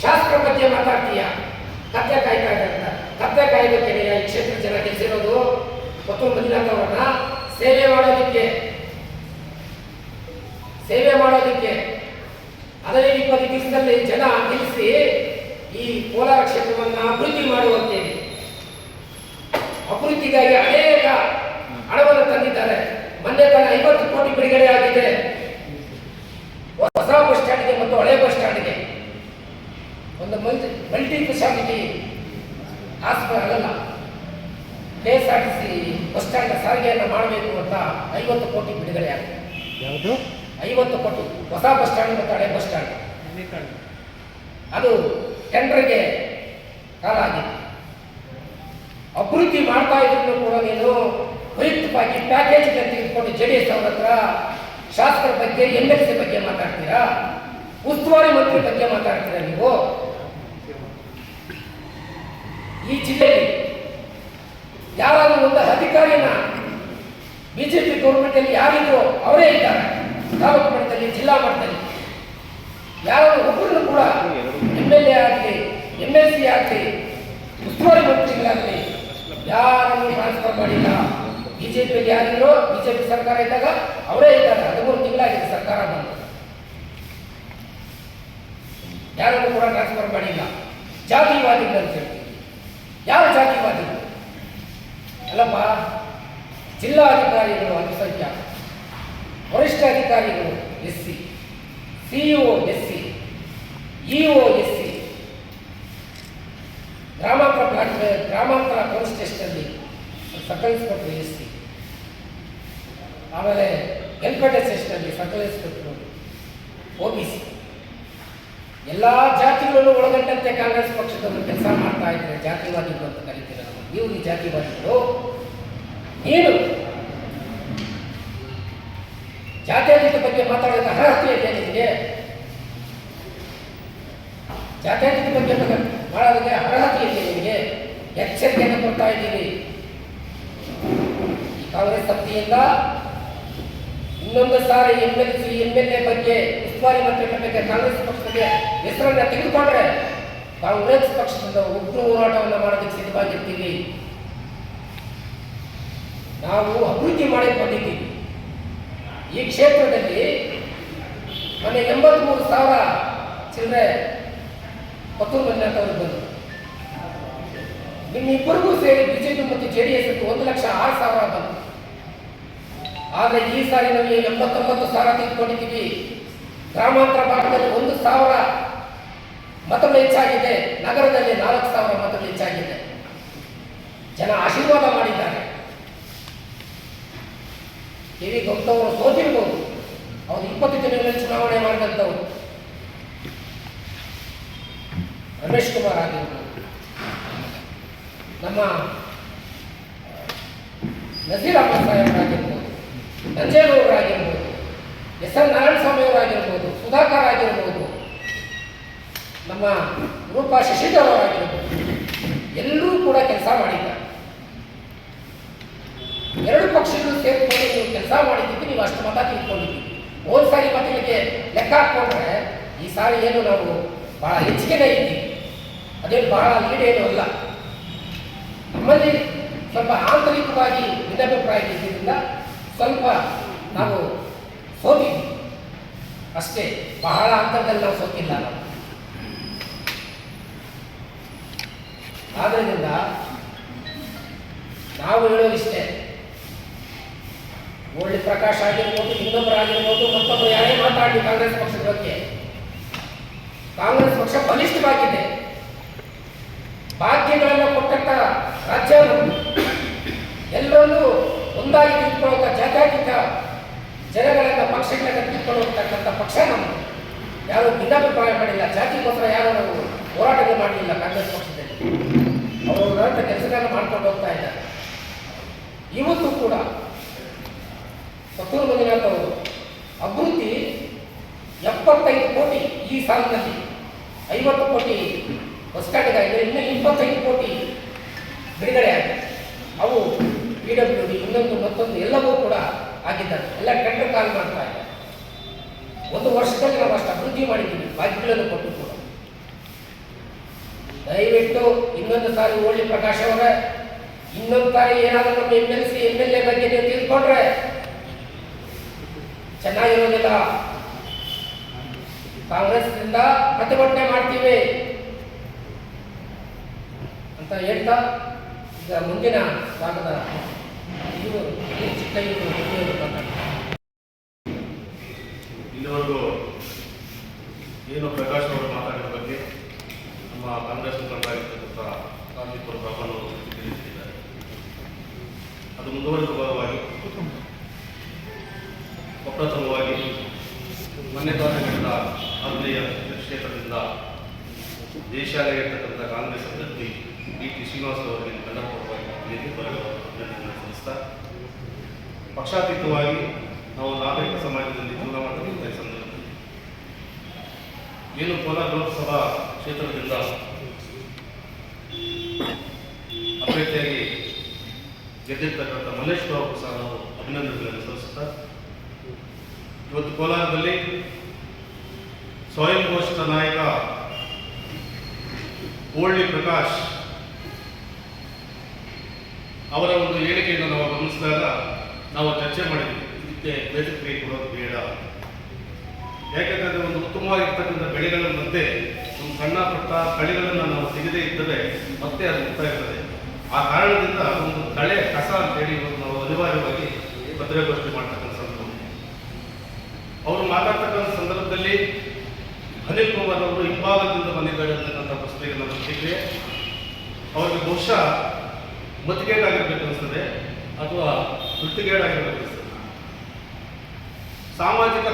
ಶಾಸ್ತ್ರ ಬಗ್ಗೆ ಮಾತಾಡ್ತೀಯ? ಕತ್ತೆ ಕಾಯ್ತಾ ಕತ್ತೆ ಕಾಯ್ಬೇಕೇನೆ ಈ ಕ್ಷೇತ್ರ ಜನ ಕೆಲಸಿರೋದು ಮತ್ತು ಮಂಜುನಾಥ್ ಅವರನ್ನ ಸೇವೆ ಮಾಡೋದಕ್ಕೆ. ಸೇವೆ ಮಾಡೋದಕ್ಕೆ. ಹದಿನೈದು ಇಪ್ಪತ್ತು ದಿವಸದಲ್ಲಿ ಜನ ನಿಲ್ಲಿಸಿ ಈ ಕೋಲಾರ ಕ್ಷೇತ್ರವನ್ನು ಅಭಿವೃದ್ಧಿ ಮಾಡುವಂತೆ ಅಭಿವೃದ್ಧಿಗಾಗಿ ಅನೇಕ ಹಣವನ್ನು ತಂದಿದ್ದಾರೆ. ಮೊನ್ನೆ ತನ್ನ ಐವತ್ತು ಕೋಟಿ ಬಿಡುಗಡೆ ಆಗಿದೆ ಹೊಸ ಬಸ್ ಸ್ಟ್ಯಾಂಡ್ಗೆ ಮತ್ತು ಹಳೆ ಬಸ್ ಸ್ಟ್ಯಾಂಡ್ಗೆ ಒಂದು ಮಲ್ಟಿ ಮಲ್ಟಿ ಸ್ಪೆಷಾಲಿಟಿ ಹಾಸ್ಪಿಟಲ್ ಅಲ್ಲ K S R T C bus stand ಸಾರಿಗೆಯನ್ನು ಮಾಡಬೇಕು ಅಂತ ಐವತ್ತು ಕೋಟಿ ಬಿಡುಗಡೆ ಆಗಿದೆ. ಯಾವುದು? ಐವತ್ತು ಕೋಟಿ. ಹೊಸ ಬಸ್ ಸ್ಟ್ಯಾಂಡ್ ಮತ್ತು ಹಳೆ ಬಸ್ ಸ್ಟ್ಯಾಂಡ್ ಅದು ಟೆಂಡರ್ಗೆ ಕಾಲ ಆಗಿದೆ. ಅಭಿವೃದ್ಧಿ ಮಾಡ್ತಾ ಇದ್ರು ಕೂಡ ನೀನು ವೈಯಕ್ತಿಕವಾಗಿ ಪ್ಯಾಕೇಜ್ ತೆಗೆದುಕೊಂಡು ಜೆ ಡಿ ಎಸ್ ಅವ್ರ ಹತ್ರ ಶಾಸಕರ ಬಗ್ಗೆ ಎಂ ಎಲ್ ಸಿ ಬಗ್ಗೆ ಮಾತಾಡ್ತೀರಾ? ಉಸ್ತುವಾರಿ ಮಂತ್ರಿ ಬಗ್ಗೆ ಮಾತಾಡ್ತೀರಾ ನೀವು? ಈ ಜಿಲ್ಲೆಯಲ್ಲಿ ಯಾರಾದರೂ ಒಂದು ಅಧಿಕಾರಿನ ಬಿಜೆಪಿ ಗೌರ್ಮೆಂಟ್ ಅಲ್ಲಿ ಯಾರಿದ್ರು ಅವರೇ ಇದ್ದಾರೆ. ತಾಲೂಕು ಮಟ್ಟದಲ್ಲಿ, ಜಿಲ್ಲಾ ಮಟ್ಟದಲ್ಲಿ. ಯಾರು ಒಬ್ಬರನ್ನು ಕೂಡ ಎಂ ಎಲ್ ಎ ಆಗಲಿ ಎಂ ಎಲ್ ಸಿ ಆಗಲಿ, ಉಸ್ತುವಾರಿ ಮಂತ್ರಿಗಳಾಗಲಿ ಯಾರನ್ನು ಟ್ರಾನ್ಸ್ಫರ್ ಮಾಡಿಲ್ಲ. ಬಿಜೆಪಿಯಲ್ಲಿ ಯಾರಿದ್ರು, ಬಿಜೆಪಿ ಸರ್ಕಾರ ಇದ್ದಾಗ ಅವರೇ ಇದ್ದಾರೆ. ಹದಿಮೂರು ತಿಂಗಳಾಗಿದೆ ಸರ್ಕಾರ ಬಂದು. ಯಾರನ್ನು ಕೂಡ ಟ್ರಾನ್ಸ್ಫರ್ ಮಾಡಿಲ್ಲ. ಜಾತಿವಾದಿಗಳು ಅಂತ ಹೇಳ್ತೀವಿ. ಯಾವ ಜಾತಿವಾದಿಗಳು? ಅಲ್ಲಪ್ಪ ಜಿಲ್ಲಾಧಿಕಾರಿಗಳು ಅಲ್ಪಸಂಖ್ಯಾತ ವರಿಷ್ಠ ಅಧಿಕಾರಿಗಳು S C CEO S C EO S C ಗ್ರಾಮಾಂತರ ಗ್ರಾಮಾಂತರ ಪೊಲೀಸ್ ಸ್ಟೇಷನಲ್ಲಿ ಸರ್ಕಲ್ ಇನ್ಸ್ಪೆಕ್ಟರ್ ಎಸ್ ಸಿ ಆಮೇಲೆ ಎಲ್ಪೇಟೆ ಸ್ಟೇಷನಲ್ಲಿ circle inspector O B C ಎಲ್ಲ ಜಾತಿಗಳನ್ನು ಒಳಗೊಂಡಂತೆ ಕಾಂಗ್ರೆಸ್ ಪಕ್ಷದವರು ಕೆಲಸ ಮಾಡ್ತಾ ಇದ್ದಾರೆ ಜಾತಿವಾದಿಗಳು ಅಂತ ಕರಿತೀರ. ನೀವು ಈ ಜಾತಿವಾದಿಗಳು ನೀನು ಜಾತ್ಯತೀತ ಬಗ್ಗೆ ಮಾತಾಡಿದ ಅರ್ಹತೆ ಇದೆ ನಿಮಗೆ? ಜಾತ್ಯತೀತ ಬಗ್ಗೆ ಮಾಡೋದಕ್ಕೆ ಅರ್ಹತೆ ಇದೆ ನಿಮಗೆ? ಎಚ್ಚರಿಕೆಯನ್ನು ಕೊಡ್ತಾ ಇದ್ದೀವಿ ಕಾಂಗ್ರೆಸ್ ಸಮಿತಿಯಿಂದ ಇನ್ನೊಂದು ಸಾರಿ M L C M L A ಬಗ್ಗೆ, ಉಸ್ತುವಾರಿ ಮಂತ್ರಿಗಳ ಬಗ್ಗೆ, ಕಾಂಗ್ರೆಸ್ ಪಕ್ಷಕ್ಕೆ ಹೆಸರನ್ನ ತೆಗೆದುಕೊಂಡ್ರೆ ಕಾಂಗ್ರೆಸ್ ಪಕ್ಷದಿಂದ ಉಗ್ರ ಹೋರಾಟವನ್ನು ಮಾಡೋದಕ್ಕೆ ಸಿದ್ಧವಾಗಿರ್ತೀವಿ ನಾವು ಅಭಿವೃದ್ಧಿ ಮಾಡಿ ಬಂದಿದ್ದೀವಿ ಈ ಕ್ಷೇತ್ರದಲ್ಲಿ ಮೊನ್ನೆ ಎಂಬತ್ಮೂರು ಸಾವಿರ ಚಿಲ್ಲರೆ ಕೊತ್ತೂರು ಮಂಜುನಾಥ್ ಅವರು ಬಂದರು. ನಿಮ್ಮಿಬ್ಬರಿಗೂ ಸೇರಿ ಬಿಜೆಪಿ ಮತ್ತು ಜೆ ಡಿ ಎಸ್ ಒಂದು ಲಕ್ಷ ಆರು ಸಾವಿರ ಬಂತು. ಆದರೆ ಈ ಸಾರಿ ನಾವು ಎಂಬತ್ತೊಂಬತ್ತು ಸಾವಿರ ತೆಗೆದುಕೊಂಡಿದ್ದೀವಿ. ಗ್ರಾಮಾಂತರ ಭಾಗದಲ್ಲಿ ಒಂದು ಸಾವಿರ ಮತಗಳು ಹೆಚ್ಚಾಗಿದೆ. ನಗರದಲ್ಲಿ ನಾಲ್ಕು ಸಾವಿರ ಮತಗಳು ಹೆಚ್ಚಾಗಿದೆ. ಜನ ಆಶೀರ್ವಾದ ಮಾಡಿದ್ದಾರೆ. ಕೆ ಗೌತಮರು ಸೋತಿರ್ಬೋದು. ಅವರು ಇಪ್ಪತ್ತು ದಿನಗಳಲ್ಲಿ ಚುನಾವಣೆ ಮಾಡಿದಂಥವ್ರು. ರಮೇಶ್ ಕುಮಾರ್ ಆಗಿರ್ಬೋದು. ನಮ್ಮ ನಜೀರ್ ಅಹಮದ್ ಸಾಹೇಬರಾಗಿರ್ಬೋದು ನಂಜೇಗೌಡರಾಗಿರ್ಬೋದು ಎಸ್ ಎಲ್ ನಾರಾಯಣ ಸ್ವಾಮಿ ಅವರಾಗಿರ್ಬೋದು ಸುಧಾಕರ್ ಆಗಿರ್ಬೋದು, ನಮ್ಮ ರೂಪಾ ಶಶಿಧರ್ ಅವರಾಗಿರ್ಬೋದು ಎಲ್ಲರೂ ಕೂಡ ಕೆಲಸ ಮಾಡಿದ್ದಾರೆ. ಎರಡು ಪಕ್ಷಗಳು ಸೇರಿಕೊಂಡು ಕೆಲಸ ಮಾಡಿದ್ದಕ್ಕೆ ನೀವು ಅಷ್ಟು ಮತ ತಿಳ್ಕೊಂಡಿದ್ದೀವಿ ಹೋದ ಸಾರಿ ಮತಗಳಿಗೆ ಲೆಕ್ಕ ಹಾಕ್ಕೊಂಡ್ರೆ ಈ ಸಾರಿ ಏನು ನಾವು ಬಹಳ ಹೆಚ್ಚಿಗೆನೇ ಇದ್ದೀವಿ. ಅದೇನು ಬಹಳ ಲೀಡೇನು ಅಲ್ಲ. ನಮ್ಮಲ್ಲಿ ಸ್ವಲ್ಪ ಆಂತರಿಕವಾಗಿ ಭಿನ್ನಾಭಿಪ್ರಾಯ ಇದ್ದಿದ್ದರಿಂದ ಸ್ವಲ್ಪ ನಾವು ಸೋತಿದ್ವಿ. ಅಷ್ಟೇ, ಬಹಳ ಅಂತರದಲ್ಲಿ ನಾವು ಸೋತಿಲ್ಲ ನಾವು. ಆದ್ದರಿಂದ ನಾವು ಹೇಳೋದಿಷ್ಟೇ ಮುರಳಿ ಪ್ರಕಾಶ್ ಆಗಿರ್ಬೋದು ಇನ್ನೊಬ್ಬರಾಗಿರ್ಬೋದು ಮತ್ತೊಬ್ಬರು ಯಾರೇ ಮಾತಾಡಲಿ ಕಾಂಗ್ರೆಸ್ ಪಕ್ಷದ ಬಗ್ಗೆ. ಕಾಂಗ್ರೆಸ್ ಪಕ್ಷ ಬಲಿಷ್ಠವಾಗಿದೆ. ಭಾಗ್ಯಗಳನ್ನು ಕೊಟ್ಟಂತ ರಾಜ್ಯ ಎಲ್ಲರಲ್ಲೂ ಒಂದಾಗಿ ತಿಳ್ಕೊಳ್ಳುವಂಥ ಜಾತ್ಯಾತೀತ ಜನಗಳನ್ನ ಪಕ್ಷಗಳನ್ನ ನಿಂತ್ಕೊಳ್ಳುವಂತಕ್ಕಂಥ ಪಕ್ಷ ನಮ್ಮದು ಯಾರು ಭಿನ್ನಾಭಿಪ್ರಾಯ ಮಾಡಿಲ್ಲ, ಜಾತಿಗೋಸ್ಕರ ಯಾರು ನಾವು ಹೋರಾಟಗಳು ಮಾಡಲಿಲ್ಲ ಕಾಂಗ್ರೆಸ್ ಪಕ್ಷದಲ್ಲಿ. ಅವರು ಕೆಲಸಗಳನ್ನ ಮಾಡ್ಕೊಂಡು ಹೋಗ್ತಾ ಇದ್ದಾರೆ. ಇವತ್ತು ಕೂಡ ಕೊತ್ತೂರು ಮಂಜುನಾಥ್ ಅಭಿವೃದ್ಧಿ ಎಪ್ಪತ್ತೈದು ಕೋಟಿ ಈ ಸಾಲಿನಲ್ಲಿ. ಐವತ್ತು ಕೋಟಿ ಬಸ್ ಸ್ಟ್ಯಾಂಡ್ಗಾಗಿದೆ ಇನ್ನು ಇಪ್ಪತ್ತೈದು ಕೋಟಿ ಬಿಡುಗಡೆ ಆಗಿದೆ. ಅವು ಪಿ ಡಬ್ಲ್ಯೂ ಡಿ ಇನ್ನೊಂದು, ಮತ್ತೊಂದು ಎಲ್ಲವೂ ಕೂಡ ಆಗಿದ್ದಾರೆ. ಎಲ್ಲ ಟೆಂಡರ್ ಕಾಲ್ ಮಾಡ್ತಾ ಇದ್ದಾರೆ ಒಂದು ವರ್ಷದಲ್ಲಿ ನಾವು ಅಷ್ಟು ಅಭಿವೃದ್ಧಿ ಮಾಡಿದ್ದೀವಿ. ಬಾಕಿಗಳನ್ನು ಕೊಟ್ಟು ಕೂಡ. ದಯವಿಟ್ಟು ಇನ್ನೊಂದು ಸಾರಿ ಓಳಿ ಪ್ರಕಾಶ್ ಅವರೇ, ಇನ್ನೊಂದು ಸಾರಿ ಏನಾದರೂ ನಮ್ಮ M L C M L A ಬಗ್ಗೆ ನೀವು ತಿಳ್ಕೊಂಡ್ರೆ ಚೆನ್ನಾಗಿರೋದಿಲ್ಲ ಕಾಂಗ್ರೆಸ್ನಿಂದ ಪ್ರತಿಭಟನೆ ಮಾಡ್ತೀವಿ ಅಂತ ಹೇಳ್ತಾ ಈಗ ಮುಂದಿನ ಭಾಗದ ಇವರು ಚಿಕ್ಕ ಇಲ್ಲಿವರೆಗೂ ಏನು ಪ್ರಕಾಶ್ ಅವರು ಮಾತಾಡಿದ ಬಗ್ಗೆ ನಮ್ಮ ಕಾಂಗ್ರೆಸ್ ಮುಖಂಡರಾಗಿರ್ತಕ್ಕಂಥ ಕಾಂತಿಪುರ ಬ್ರಹ್ಮನ್ ಅವರು ತಿಳಿಸಿದ್ದಾರೆ. ಅದು ಮುಂದುವರೆದ ದೇಶಾಲಯ ಇರ್ತಕ್ಕಂಥ ಕಾಂಗ್ರೆಸ್ ಅಭ್ಯರ್ಥಿ ಡಿ ಟಿ ಶ್ರೀನಿವಾಸ್ ಅವರಿಗೆ ಕನ್ನಡ ಪರವಾಗಿ ಅಭಿನಂದನೆ ಪಕ್ಷಾತೀತವಾಗಿ ನಾವು ನಾಗರಿಕ ಸಮಾಜದಲ್ಲಿ ಜೀವನ ಮಾಡತಕ್ಕಂಥ ಸಂದರ್ಭದಲ್ಲಿ ಏನು ಕೋಲಾರ ಲೋಕಸಭಾ ಕ್ಷೇತ್ರದಿಂದ ಅಭ್ಯರ್ಥಿಯಾಗಿ ಗೆದ್ದಿರ್ತಕ್ಕಂಥ ಮಲ್ಲೇಶ್ ಬಾಬು ಸಹ ನಾವು ಅಭಿನಂದನೆಗಳನ್ನು ಸಲ್ಲಿಸುತ್ತಾ, ಇವತ್ತು ಕೋಲಾರದಲ್ಲಿ ಸ್ವಯಂ ಘೋಷಿತ ನಾಯಕ ಓಳ್ಳಿ ಪ್ರಕಾಶ್ ಅವರ ಒಂದು ಹೇಳಿಕೆಯನ್ನು ನಾವು ಗಮನಿಸಿದಾಗ ನಾವು ಚರ್ಚೆ ಮಾಡಿದ್ವಿ. ಇದಕ್ಕೆ ಬೇಸಿಗೆ ಕೊಡೋದು ಬೇಡ. ಯಾಕಂದ್ರೆ ಒಂದು ಉತ್ತಮವಾಗಿರ್ತಕ್ಕಂಥ ಬೆಳೆಗಳ ಮಧ್ಯೆ ಒಂದು ಸಣ್ಣ ಪುಟ್ಟ ಕಳೆಗಳನ್ನು ನಾವು ಸಿಗದೇ ಇದ್ದರೆ ಮತ್ತೆ ಅದು ಮುಕ್ತಾ ಇರ್ತದೆ. ಆ ಕಾರಣದಿಂದ ಒಂದು ಕಳೆ ಕಸ ಅಂತೇಳಿ ಇವತ್ತು ನಾವು ಅನಿವಾರ್ಯವಾಗಿ ಭದ್ರಗೋಷ್ಠಿ ಮಾಡ್ತಕ್ಕಂಥ ಸಂದರ್ಭ. ಅವರು ಮಾತಾಡ್ತಕ್ಕಂಥ ಸಂದರ್ಭದಲ್ಲಿ ಅನಿಲ್ ಕುಮಾರ್ ಅವರು ಹಿಂಭಾಗದಿಂದ ಬಂದಿದ್ದಾರೆ ಅಂತಕ್ಕಂಥ ಪ್ರಶ್ನೆಗೆ ನನ್ನ ಪ್ರತಿಕ್ರಿಯೆ ಅವರಿಗೆ ಬಹುಶಃ ಮತಿಗೇಡಾಗಿರ್ಬೇಕು ಅನಿಸ್ತದೆ ಅಥವಾ ವೃತ್ತಿಗೇಡಾಗಿರ್ಬೇಕು ಅನಿಸ್ತದೆ. ಸಾಮಾಜಿಕ